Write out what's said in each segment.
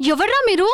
ఎవర్రా మీరు?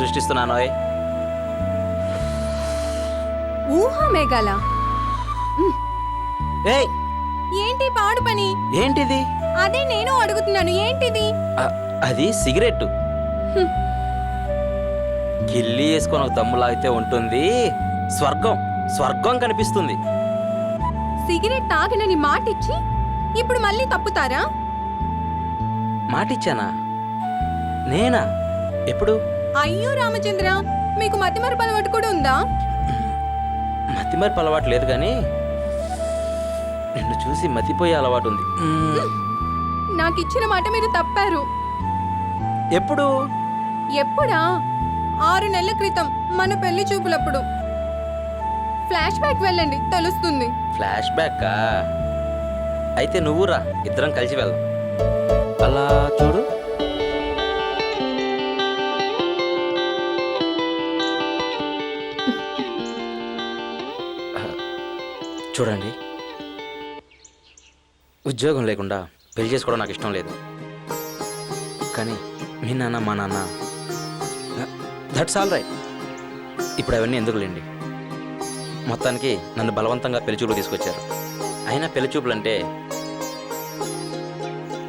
సృష్టిస్తున్నాను. ఊహా మేఘాల. ఏయ్. ఏంటి పాడు పని? ఏంటిది? అదే నేను అడుగుతున్నాను ఏంటిది? అది సిగరెట్. కిల్లి వేసుకొని ఒక దమ్ము లాగితే ఉంటుంది. స్వర్గం స్వర్గం కనిపిస్తుంది. సిగరెట్ తాగనని మాటిచ్చి ఇప్పుడు మళ్ళీ తప్పుతారా? మాటిచ్చానా? నేనా? ఎప్పుడు? అయ్యో రామచంద్ర మీకు మతిమరుపు అలవాటు కూడా ఉందా? మతిమరుపు అలవాటు లేదు కానీ నిన్ను చూసి మతిపోయే అలవాటు ఉంది. నాకు ఇచ్చిన మాట మీరు తప్పారు. ఎప్పుడు? ఎప్పుడా? ఆరు నెలల క్రితం మన పెళ్ళి చూపులప్పుడు. ఫ్లాష్ బ్యాక్ వెళ్ళండి తెలుస్తుంది. ఫ్లాష్ బ్యాక్ అయితే నువ్వు రా ఇద్దరం కలిసి వెళ్దాం. అలా చూడు. చూడండి. ఉద్యోగం లేకుండా పెళ్ళి చేసుకోవడం నాకు ఇష్టం లేదు. కానీ మీ నాన్న మా నాన్న దట్స్ ఆల్ రైట్ ఇప్పుడు అవన్నీ ఎందుకులేండి మొత్తానికి నన్ను బలవంతంగా పెళ్ళి చూపులు తీసుకొచ్చారు. అయినా పెళ్ళి చూపులు అంటే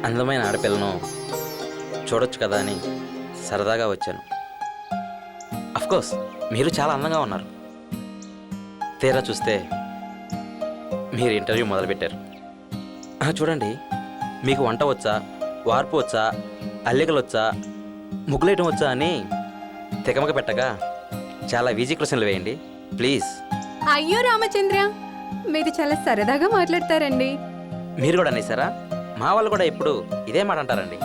అందమైన ఆడపిల్లను చూడొచ్చు కదా అని సరదాగా వచ్చాను. అఫ్కోర్స్ మీరు చాలా అందంగా ఉన్నారు. తీరా చూస్తే మీరు ఇంటర్వ్యూ మొదలుపెట్టారు. ఆ, చూడండి. మీకు వంట వచ్చా? వార్పు వచ్చా? అల్లికలు వచ్చా? ముగ్గులేయటం వచ్చా అని తెగమక పెట్టగా చాలా ఈజీ క్వశ్చన్లు వేయండి. ప్లీజ్ అయ్యో రామచంద్ర మీరు చాలా సరదాగా మాట్లాడతారండి. మీరు కూడా అనేసారా మా వాళ్ళు కూడా ఎప్పుడు ఇదే మాట అంటారండి.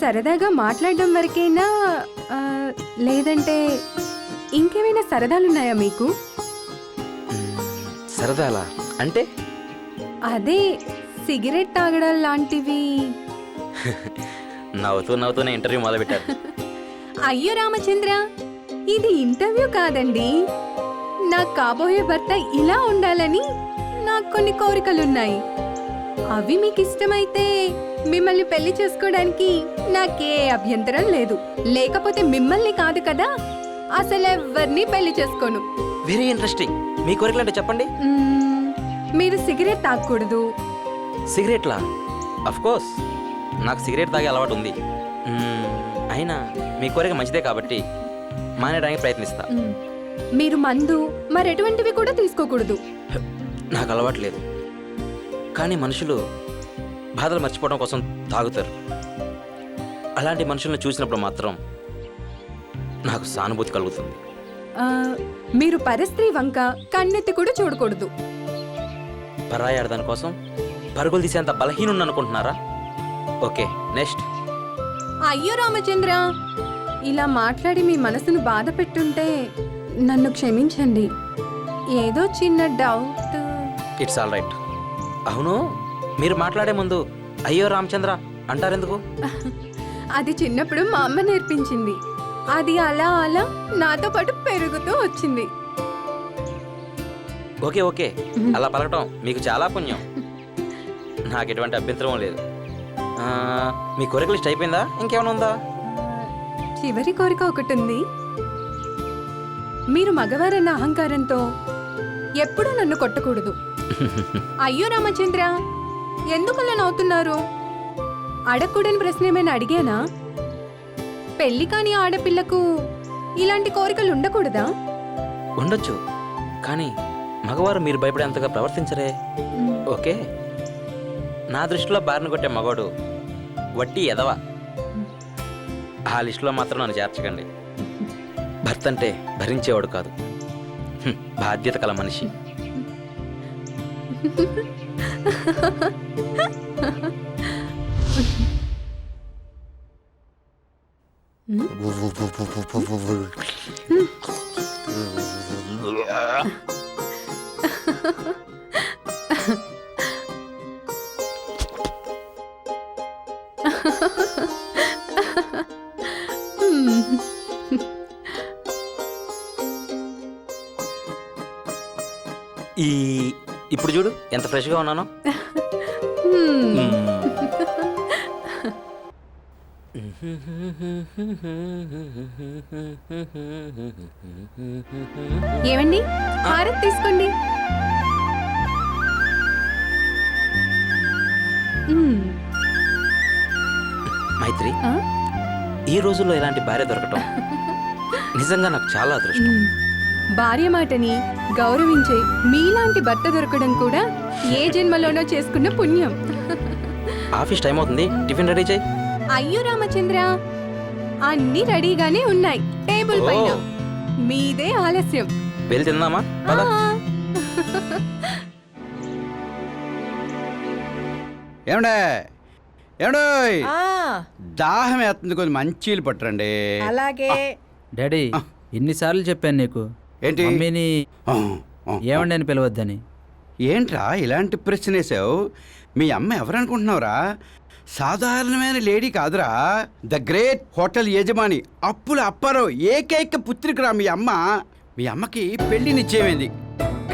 సరదాగా మాట్లాడడం వరకేనా ఆ, లేదంటే ఇంకేమైనా సరదాలున్నాయా మీకు? సరదాలా? అంటే? అదే సిగరెట్ తాగడం లాంటివి. నవ్వుతూ నవ్వుతూనే ఇంటర్వ్యూ మొదలుపెట్టారు. అయ్యో రామచంద్ర ఇది ఇంటర్వ్యూ కాదండి. నా కాబోయే భర్త ఇలా ఉండాలని నాకు కొన్ని కోరికలున్నాయి. అవి మీకు ఇష్టమైతే మిమ్మల్ని పెళ్ళి చేసుకోవడానికి నాకే అభ్యంతరం లేదు. లేకపోతే మిమ్మల్ని కాదు కదా అసలు ఎవరిని పెళ్ళి చేసుకోను. వెరీ ఇంట్రెస్టింగ్ మీ కోరికలు అంటే చెప్పండి మీరు సిగరెట్ తాగకూడదు. సిగరెట్లా? అఫ్ కోర్స్ నాకు సిగరెట్ తాగే అలవాటు ఉంది. మ్మ్, అయినా మీ కోరిక మంచిదే కాబట్టి మానేయడానికి ప్రయత్నిస్తా. మీరు మందు మరెటువంటివి కూడా తీసుకోకూడదు. నాకు అలవాటు లేదు. కానీ మనుషులు బాధలు మర్చిపోవడం కోసం తాగుతారు. అలాంటి మనుషుల్ని చూసినప్పుడు మాత్రం నాకు సానుభూతి కలుగుతుంది. ఆ, మీరు పరస్త్రీ వంక కన్నెత్తి కూడా చూడకూడదు. పరాయి ఆడదాని కోసం పరుగులు తీసేంత బలహీనుండి అనుకుంటున్నారా? Okay next. అయ్యో రామచంద్ర ఇలా మాట్లాడి మీ మనసును బాధ పెట్టుంటే నన్ను క్షమించండి. ఏదో చిన్న డౌట్ ఇట్స్ ఆల్ రైట్ అవును మీరు మాట్లాడే ముందు అయ్యో రామచంద్ర అంటారెందుకు? అది చిన్నప్పుడు మా అమ్మ నేర్పించింది. అది అలా అలా నాతో పాటు పెరుగుతూ వచ్చింది. Okay okay. అలా పలకటం మీకు చాలా పుణ్యం. నాకు ఎటువంటి అభ్యంతరం లేదు. మీ కోరిక లిస్ట్ అయిపోయిందా? ఇంకేమైనా ఉందా? చివరి కోరిక ఒకటి ఉంది. మీరు మగవారన్న అహంకారంతో ఎప్పుడూ నన్ను కొట్టకూడదు. అయ్యో రామచంద్ర ఎందుకు అలా నవ్వుతున్నారు? అడగకూడని ప్రశ్న ఏమైనా అడిగానా? పెళ్ళి కాని ఆడపిల్లకు ఇలాంటి కోరికలు ఉండకూడదా? ఉండొచ్చు. కానీ మగవారు మీరు భయపడేంతగా ప్రవర్తించరే. ఓకే? నా దృష్టిలో బారిన కొట్టే మగవాడు వట్టి ఎదవ. ఆ లిస్టులో మాత్రం నన్ను చేర్చకండి. భర్త అంటే భరించేవాడు కాదు. బాధ్యత కల మనిషి. మ్మ్. ఈ ఇప్పుడు చూడు ఎంత ఫ్రెష్గా ఉన్నాను. ఏమండి హారత్ తీసుకోండి. మైత్రి? ఈ రోజుల్లో ఇలాంటి భార్య దొరకటం నిజంగా నాకు చాలా అదృష్టం. భార్య మాటని గౌరవించే మీలాంటి భర్త దొరకడం కూడా ఏ జన్మలోనో చేసుకున్న పుణ్యం ఆఫీస్ టైం అవుతుంది టిఫిన్ రెడీ చేయి అయ్యో రామచంద్ర అన్ని రెడీగానే ఉన్నాయి. టేబుల్ పైన. మీదే ఆలస్యం. వెళ్ళి తిందామా. ఏమండే? ఏమండోయ్? దాహం వేస్తుంది కొంచెం మంచీలు పట్టరండి. అలాగే. డాడీ ఎన్నిసార్లు చెప్పాను నీకు. ఏంటి? మమ్మీని. ఏమండి అని పిలవద్దని. ఏంట్రా ఇలాంటి ప్రశ్న వేసావు మీ అమ్మ ఎవరనుకుంటున్నావురా? సాధారణమైన లేడీ కాదురా. ద గ్రేట్ హోటల్ యజమాని అప్పుల అప్పారావు ఏకైక పుత్రికరా మీ అమ్మ. మీ అమ్మకి పెళ్ళి నిశ్చయమైంది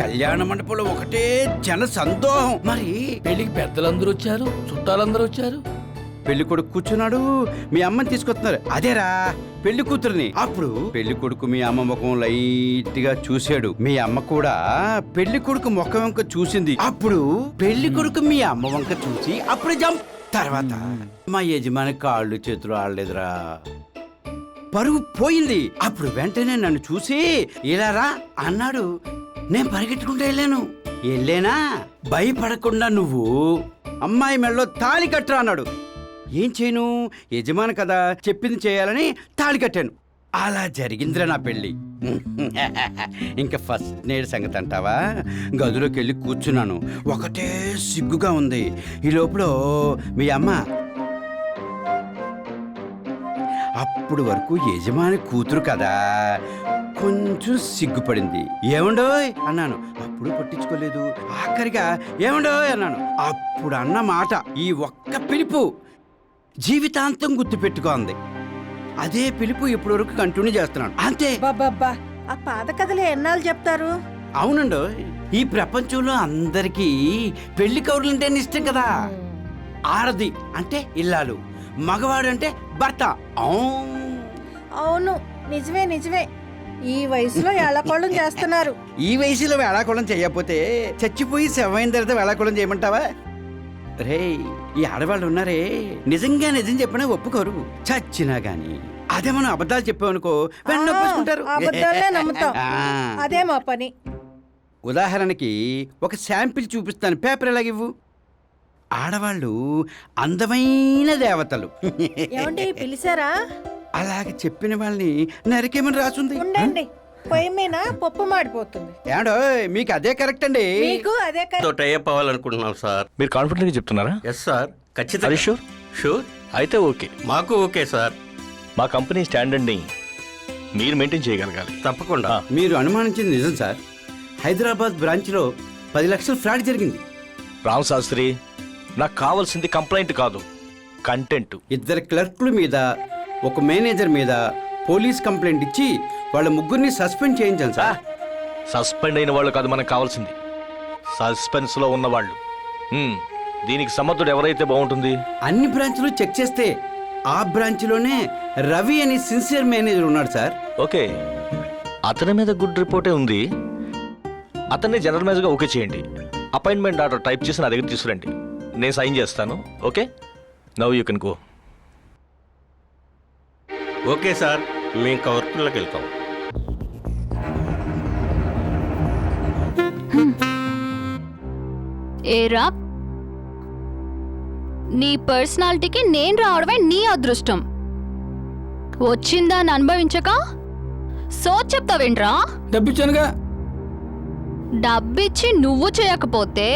కళ్యాణ మండపంలో ఒకటే జన సందోహం. మరి పెళ్ళికి పెద్దలందరూ వచ్చారు చుట్టాలందరూ వచ్చారు. పెళ్ళి కొడుకు కూర్చున్నాడు. మీ అమ్మని తీసుకొస్తున్నారు. అదేరా పెళ్ళి కూతురుని. అప్పుడు పెళ్ళి కొడుకు మీ అమ్మ ముఖం లైట్గా చూశాడు. మీ అమ్మ కూడా పెళ్ళి కొడుకు ముఖం వంక చూసింది. అప్పుడు పెళ్ళి కొడుకు మీ అమ్మ వంక చూసి అప్పుడు జంప్. తర్వాత మా యజమాని కాళ్ళు చేతులు ఆడలేదురా. పరువు పోయింది. అప్పుడు వెంటనే నన్ను చూసి ఇలా రా అన్నాడు. నేను పరిగెట్టుకుంటూ వెళ్ళాను. వెళ్ళేనా? భయపడకుండా నువ్వు అమ్మాయి మెడలో తాళి కట్టరా అన్నాడు. ఏం చేయను? యజమాని కదా చెప్పింది చేయాలని తాళి కట్టాను. అలా జరిగిందిరా నా పెళ్ళి. ఇంకా ఫస్ట్ నేడు సంగతి అంటావా? గదిలోకి వెళ్ళి కూర్చున్నాను. ఒకటే సిగ్గుగా ఉంది. ఈ లోపల మీ అమ్మ. అప్పుడు వరకు యజమాని కూతురు కదా. కొంచెం సిగ్గుపడింది. ఏముండోయ్? అన్నాను. అప్పుడు పట్టించుకోలేదు. ఆఖరిగా ఏముండోయ్? అన్నాను. అప్పుడు అన్న మాట ఈ ఒక్క పిలుపు. జీవితాంతం గుర్తుపెట్టుకోంది. అదే పిలుపు ఇప్పటి వరకు కంటిన్యూ చేస్తున్నాను. అంతే. ఆ పాత కథలు ఎన్నాళ్ళు చెప్తారు? అవునండో ఈ ప్రపంచంలో అందరికీ పెళ్ళి కౌరులంటే ఇష్టం కదా. ఆరది అంటే ఇల్లాలు మగవాడు అంటే భర్త. అవును. నిజమే నిజమే. ఈ వయసులో ఎళ్ళకోళం చేస్తున్నారు. ఈ వయసులో వేళాకుళం చేయకపోతే చచ్చిపోయి శవమైన తర్వాత వేళాకుళం చేయమంటావా? రే ఈ ఆడవాళ్ళు ఉన్నారే. నిజంగా నిజం చెప్పినా ఒప్పుకోరు. చచ్చినా గాని. అదే మనం అబద్ధాలు చెప్పామనుకో వెంటనే ఆ, ఒప్పేసుకుంటారు. అబద్ధాలే నమ్ముతాం. ఆ. అదే మా పని. ఉదాహరణకి ఒక శాంపిల్ చూపిస్తాను. పేపర్ ఎలాగివ్వు? ఆడవాళ్ళు అందమైన దేవతలు. పిలిచారా? అలాగ చెప్పిన వాళ్ళని నరికేమని రాసుంది? ఉండండి. పొయ్యి మీద పప్పు మాడిపోతుంది. ఏడో మీకు అదే కరెక్ట్ అండి. మీకు అదే కరెక్ట్. తో టైప్ అవ్వాలనుకుంటున్నాం సార్. మీరు కాన్ఫిడెంట్గా చెప్తున్నారా? Yes sir. ఖచ్చితంగా. షూర్ షూర్ అయితే ఓకే. మాకు ఓకే సార్. మా కంపెనీ స్టాండర్డ్ని మీరు మెయింటైన్ చేయగలగాలి. తప్పకుండా. మీరు అనుమానించింది నిజం సార్. హైదరాబాద్ బ్రాంచ్లో పది లక్షల ఫ్రాడ్ జరిగింది. రామ్ శాస్త్రి నాకు కావాల్సింది కంప్లైంట్ కాదు కంటెంట్. ఇద్దరు క్లర్క్ల మీద ఒక మేనేజర్ మీద పోలీస్ కంప్లైంట్ ఇచ్చి వాళ్ళ ముగ్గురిని సస్పెండ్ చేయించాను సార్. సస్పెండ్ అయిన వాళ్ళు కాదు మనకు కావాల్సింది. సస్పెన్స్లో ఉన్నవాళ్ళు హ్మ్, దీనికి సమర్థుడు ఎవరైతే బాగుంటుంది? అన్ని బ్రాంచ్లు చెక్ చేస్తే ఆ బ్రాంచ్లోనే రవి అని సిన్సియర్ మేనేజర్ ఉన్నాడు సార్. ఓకే. అతని మీద గుడ్ రిపోర్టే ఉంది. అతన్ని జనరల్ మేనేజర్గా ఓకే చేయండి. అపాయింట్మెంట్ ఆర్డర్ టైప్ చేసి నా దగ్గర తీసుకురండి. నేను సైన్ చేస్తాను. Okay? Now you can go. Okay sir మేము కవర్పుల్లోకి వెళ్తాం ఏరా నీ పర్సనాలిటీకి నేను రావడమే నీ అదృష్టం. వచ్చిందాన్ని అనుభవించక? సో చెప్తావేంట్రా డబ్బిచ్చానుగా. డబ్బిచ్చి నువ్వు చేయకపోతే?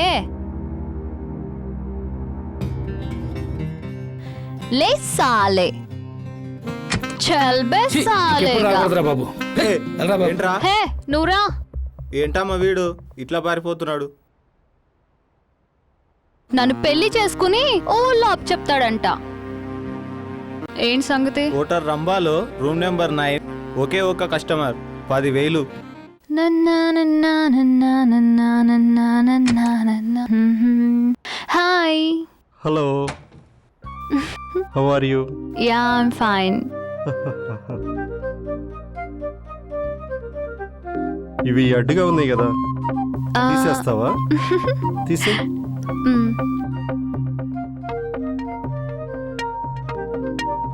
లే సాలే. చల్ బే ఛీ, ఎప్పుడు సాలేగా బాబు. ఏంటమ్మా వీడు? ఇట్లా పారిపోతున్నాడు. నన్ను పెళ్ళి చేసుకుని ఊళ్ళో అప్ చెప్తాడంట ఏం సంగతి? ఓటర్ రంబాలో రూమ్ నెంబర్ నైన్ ఒకే ఒక కస్టమర్ పదివేలు. నన్నా నన్నా నన్నా నన్నా నన్నా నన్నా నన్నా. హ్మ్. Hi. Hello. How are you yeah I'm fine. ఇవి అడ్డుగా ఉన్నాయి కదా. ఆ, తీసేస్తావా? తీసే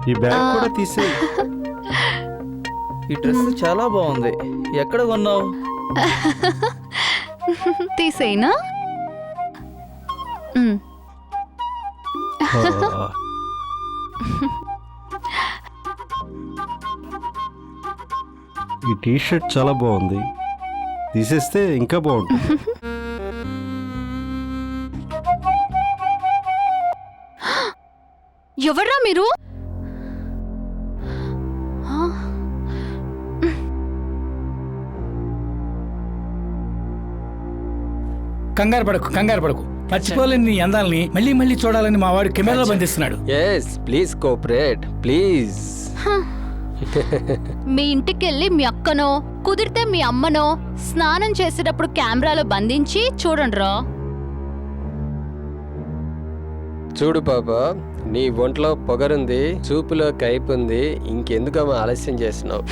ఈ బ్యాగ్. కూడా తీసే ఈ డ్రెస్ చాలా బాగుంది. ఎక్కడ కొన్నావు? తీసేయనా? మ్, ఈ టీ షర్ట్ చాలా బాగుంది. తీసేస్తే ఇంకా బాగుంటుంది. ఎవర్రా మీరు? కంగారు పడకు కంగారు పడకు. మర్చిపోలేని నీ అందాలని మళ్ళీ మళ్ళీ చూడాలని మా వాడు కెమెరాలో బంధిస్తున్నాడు. ఎస్ ప్లీజ్ కోఆపరేట్ ప్లీజ్ మీ ఇంటికెళ్ళి మీ అక్కనో కుదిరితే మీ అమ్మనో స్నానం చేసేటప్పుడు కెమెరాలో బంధించి చూడండిరా. చూడు పాప నీ ఒంట్లో పొగరుంది చూపులో కైపుంది ఇంకెందుకమ్మా ఆలస్యం చేస్తున్నావు?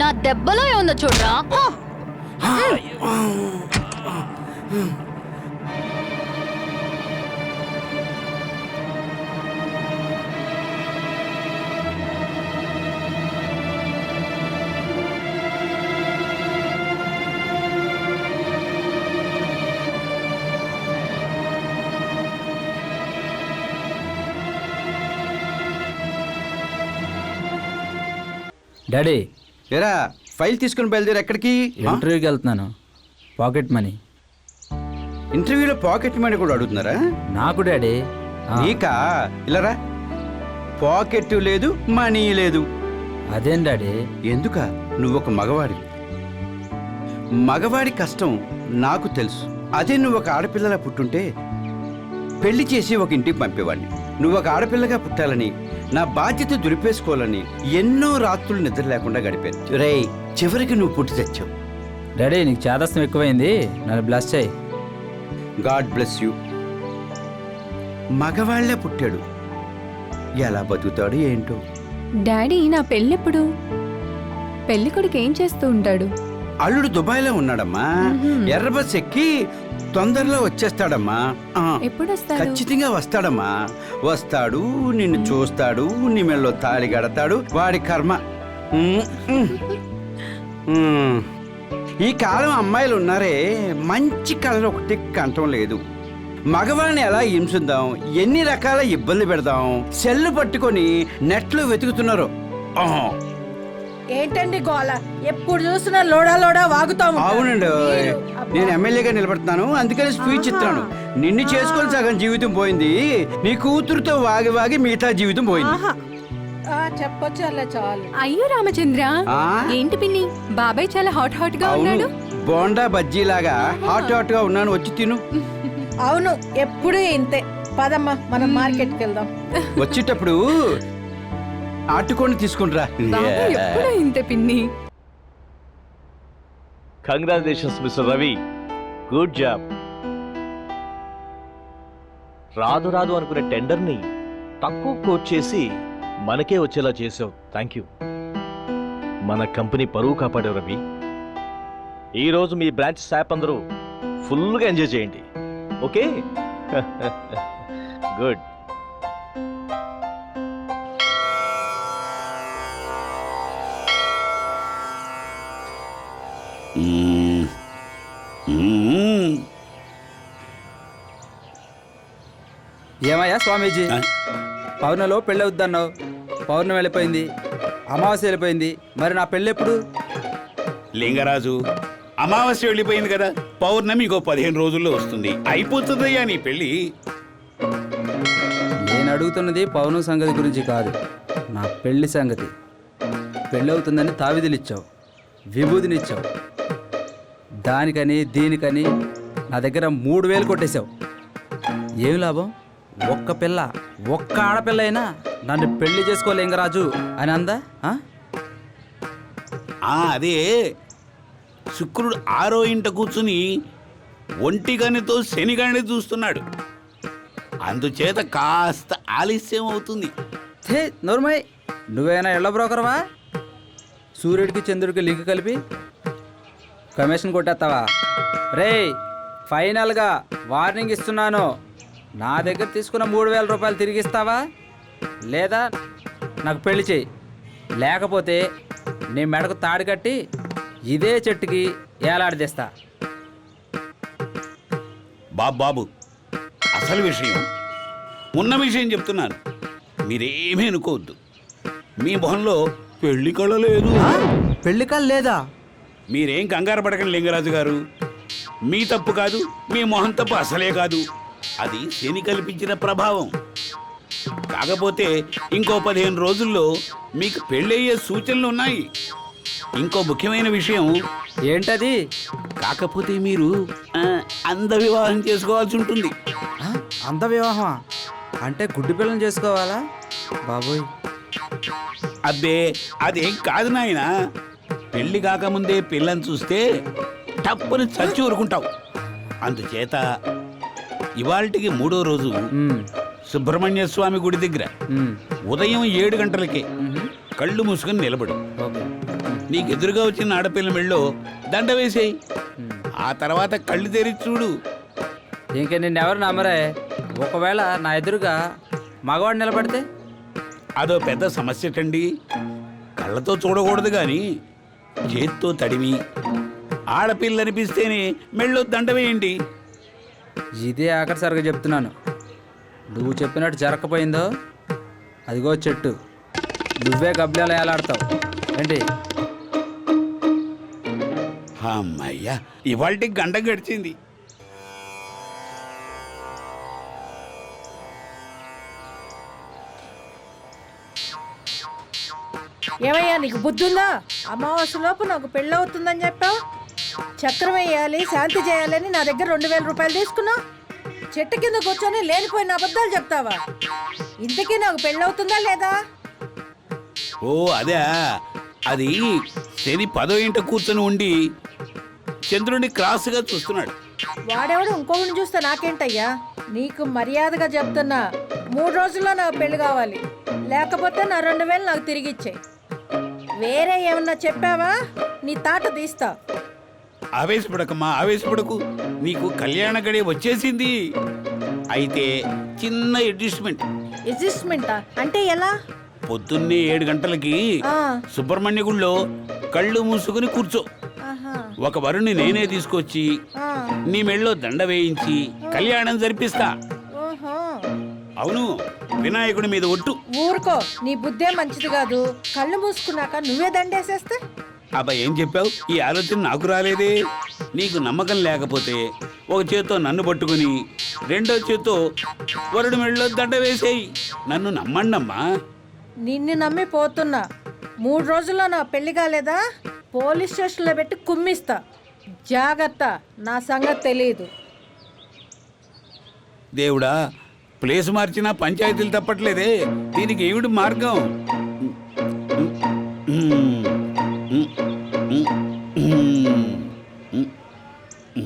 నా దెబ్బలో ఏముందో చూడరా. డాడీ. ఎరా ఫైల్ తీసుకుని బయలుదేరి ఎక్కడికి? ఇంటర్వ్యూకి వెళ్తున్నాను. Pocket money. ఇంటర్వ్యూలో పాకెట్ మనీ కూడా అడుగుతున్నారా? నాకు డాడీ. నీకా? ఇలారా పాకెట్ లేదు మనీ లేదు. అదేం డాడీ? ఎందుక? నువ్వు ఒక మగవాడి మగవాడి కష్టం నాకు తెలుసు. అదే నువ్వు ఒక ఆడపిల్లలా పుట్టుంటే పెళ్ళి చేసి ఒక ఇంటికి పంపేవాడిని. నువ్వు ఒక ఆడపిల్లగా పుట్టాలని నా బాధ్యత దురిపేసుకోవాలని ఎన్నో రాత్రులు నిద్ర లేకుండా గడిపాను. రేయ్ చివరికి నువ్వు పుట్టి తెచ్చావు. డాడీ నీకు చేదస్తం ఎక్కువైంది. నన్ను బ్లస్ చేయి. God bless you. మగవాళ్ళే పుట్టాడు. ఎలా బతుకుతాడు ఏంటో. డాడీ నా పెళ్ళెప్పుడు? పెళ్ళి కొడుకు ఏం చేస్తూ ఉంటాడు? అల్లుడు దుబాయ్లో ఉన్నాడమ్మా. మ్మ్. ఎర్ర బస్ ఎక్కి తొందరలో వచ్చేస్తాడమ్మా. ఆ, ఎప్పుడు వస్తాడు ఖచ్చితంగా వస్తాడమ్మా. వస్తాడు నిన్ను చూస్తాడు నీ తాళి గడతాడు వాడి కర్మ. ఈ కాలం అమ్మాయిలు ఉన్నారే మంచి కళలు ఒకటి కంటం లేదు. మగవాళ్ళని ఎలా హింసుద్దాం ఎన్ని రకాల ఇబ్బంది పెడదాం సెల్లు పట్టుకొని నెట్లో వెతుకుతున్నారు. ఆహా. ఏంటండి గోల? ఎప్పుడు చూసినా లోడా లోడా వాగుతా. అవునండి. నేను ఎమ్మెల్యేగా నిలబడుతున్నాను. అందుకని స్పీచ్ ఇస్తున్నాను. నిన్ను చేసుకొని సగం జీవితం పోయింది. నీ కూతురుతో వాగి వాగి మిగతా జీవితం పోయింది. చెప్పొచ్చు అలా చాలు. అయ్యో రామచంద్ర? ఏంటి పిన్ని? బాబాయ్ చాలా హాట్ హాట్గా ఉన్నాడు. బోండా బజ్జీలాగా హాట్ హాట్గా ఉన్నాను. వచ్చి తిను. అవును ఎప్పుడు ఇంతే. పదమ్మా మనం మార్కెట్కి వెళ్దాం. వచ్చేటప్పుడు ఆటుకొని తీసుకుంట్రా. ఎప్పుడూ ఇంతే పిన్ని. Congratulations mister Ravi good job రాదు రాదు అనుకునే టెండర్ని తక్కువ కోట్ చేసి మనకే వచ్చేలా చేసావు. థ్యాంక్ యూ మన కంపెనీ పరువు కాపాడావు రవి ఈరోజు మీ బ్రాంచ్ స్టాఫ్ అందరూ ఫుల్గా ఎంజాయ్ చేయండి. ఓకే గుడ్ ఏమయ్యా స్వామీజీ? పౌర్ణలో పెళ్ళి అవుద్దన్నావు. పౌర్ణమి వెళ్ళిపోయింది. అమావాస్య వెళ్ళిపోయింది. మరి నా పెళ్ళి ఎప్పుడు? లింగరాజు అమావాస్య వెళ్ళిపోయింది కదా. పౌర్ణమి ఇంకో పదిహేను రోజుల్లో వస్తుంది. అయిపోతుందయ్యా నీ పెళ్ళి. నేను అడుగుతున్నది పౌర్ణం సంగతి గురించి కాదు. నా పెళ్ళి సంగతి. పెళ్ళి అవుతుందని తావిదిలిచ్చావు విభూదినిచ్చావు దానికని దీనికని నా దగ్గర మూడు వేలు కొట్టేశావు. ఏం లాభం? ఒక్క పిల్ల ఒక్క ఆడపిల్ల అయినా నన్ను పెళ్ళి చేసుకో లింగరాజు అని అందా? అదే. శుక్రుడు ఆరో ఇంట కూర్చుని ఒంటిగనితో శనిగాని చూస్తున్నాడు. అందుచేత కాస్త ఆలస్యం అవుతుంది థే నోర్మయ్ నువ్వేనా ఎళ్ళ బ్రోకర్వా? సూర్యుడికి చంద్రుడికి లింక్ కలిపి కమిషన్ కొట్టేస్తావా? రే ఫైనల్గా వార్నింగ్ ఇస్తున్నాను. నా దగ్గర తీసుకున్న మూడు వేల రూపాయలు తిరిగి ఇస్తావా లేదా నాకు పెళ్ళి చేయి. లేకపోతే నీ మెడకు తాడు కట్టి ఇదే చెట్టుకి ఏలాడదీస్తా బాబు బాబు అసలు విషయం. ఉన్న విషయం చెప్తున్నాను. మీరేమీ అనుకోవద్దు. మీ మొహంలో పెళ్ళి కళ లేదు. పెళ్ళి కాలు లేదా? మీరేం కంగారు పడకండి లింగరాజు గారు. మీ తప్పు కాదు మీ మొహం తప్పు అసలే కాదు. అది శని కల్పించిన ప్రభావం. కాకపోతే ఇంకో పదిహేను రోజుల్లో మీకు పెళ్ళయ్యే సూచనలు ఉన్నాయి. ఇంకో ముఖ్యమైన విషయం. ఏంటది? కాకపోతే మీరు ఆ, అంద వివాహం చేసుకోవాల్సి ఉంటుంది. ఆ? అంత వివాహమా? అంటే గుడ్డి పిల్లని చేసుకోవాలా? బాబోయ్. అబ్బే అదేం కాదు నాయన. పెళ్ళి కాకముందే పిల్లని చూస్తే టప్పుని చచ్చి ఊరుకుంటావు. అందుచేత ఇవాళకి మూడో రోజు. సుబ్రహ్మణ్య స్వామి గుడి దగ్గర. ఉదయం ఏడు గంటలకే. కళ్ళు మూసుకొని నిలబడు. నీకు ఎదురుగా వచ్చిన ఆడపిల్ల మెళ్ళో దండ వేసేయి. ఆ తర్వాత కళ్ళు తెరిచి చూడు. ఇంక నిన్నెవరు నమ్మరే? ఒకవేళ నా ఎదురుగా మగవాడు నిలబడితే? అదో పెద్ద సమస్యటండి కళ్ళతో చూడకూడదు కానీ చేత్తో తడిమి. ఆడపిల్ల అనిపిస్తేనే మెళ్ళో దండ వేయండి. ఇదే ఆఖరిసరిగా చెప్తున్నాను. నువ్వు చెప్పినట్టు జరగకపోయిందో అదిగో చెట్టు. నువ్వే గబ్బిలాలు ఏలాడతావు ఏంటి? అమ్మయ్యా ఇవాళకి గంట గడిచింది. ఏమయ్యా నీకు బుద్ధుందా? అమావాస్య లోపు నాకు పెళ్ళి అవుతుందని చెప్పావు? చక్రం వేయాలి శాంతి చేయాలని నా దగ్గర రెండు వేల రూపాయలు తీసుకున్నావు చెట్టు కింద కూర్చొని లేనిపోయిన అబద్ధాలు చెప్తావా? ఇంతకీ నాకు పెళ్ళి అవుతుందా లేదా? ఓ అదే. అది శని పదో ఇంట కూర్చొని ఉండి చంద్రుడిని క్రాస్గా చూస్తున్నాడు. వాడెవడు? ఇంకొకరిని చూస్తే నాకేంటయ్యా? నీకు మర్యాదగా చెప్తున్నా మూడు రోజుల్లో నాకు పెళ్ళి కావాలి. లేకపోతే నా రెండు వేలు నాకు తిరిగి ఇచ్చేయి. వేరే ఏమన్నా చెప్పావా? నీ తాట తీస్తా. ఆవేశపడకమ్మా ఆవేశపడకు. నీకు కళ్యాణ గడి వచ్చేసింది. అయితే చిన్న అడ్జస్ట్మెంట్. అడ్జస్ట్మెంటా? అంటే ఎలా? పొద్దున్నే ఏడు గంటలకి సుబ్రహ్మణ్య గుళ్ళో కళ్ళు మూసుకుని కూర్చో. ఒక వరుణ్ణి నేనే తీసుకొచ్చి నీ మెళ్ళో దండ వేయించి కళ్యాణం జరిపిస్తా. అవును వినాయకుడి మీద ఒట్టు. ఊరుకో నీ బుద్ధే మంచిది కాదు. కళ్ళు మూసుకున్నాక నువ్వే దండేసేస్తే అబ్బా ఏం చెప్పావు? ఈ ఆలోచన నాకు రాలేదే. నీకు నమ్మకం లేకపోతే ఒక చేత్తో నన్ను పట్టుకుని రెండో చేత్తో వరుడి మెళ్ళలో దండ వేసేయి. నన్ను నమ్మండమ్మా. నిన్ను నమ్మి పోతున్నా. మూడు రోజుల్లో నా పెళ్ళి కాలేదా? పోలీస్ స్టేషన్లో పెట్టి కుమ్మిస్తా. జాగ్రత్త నా సంగతి తెలియదు దేవుడా ప్లేస్ మార్చినా పంచాయతీలు తప్పట్లేదే. దీనికి ఏమిటి మార్గం?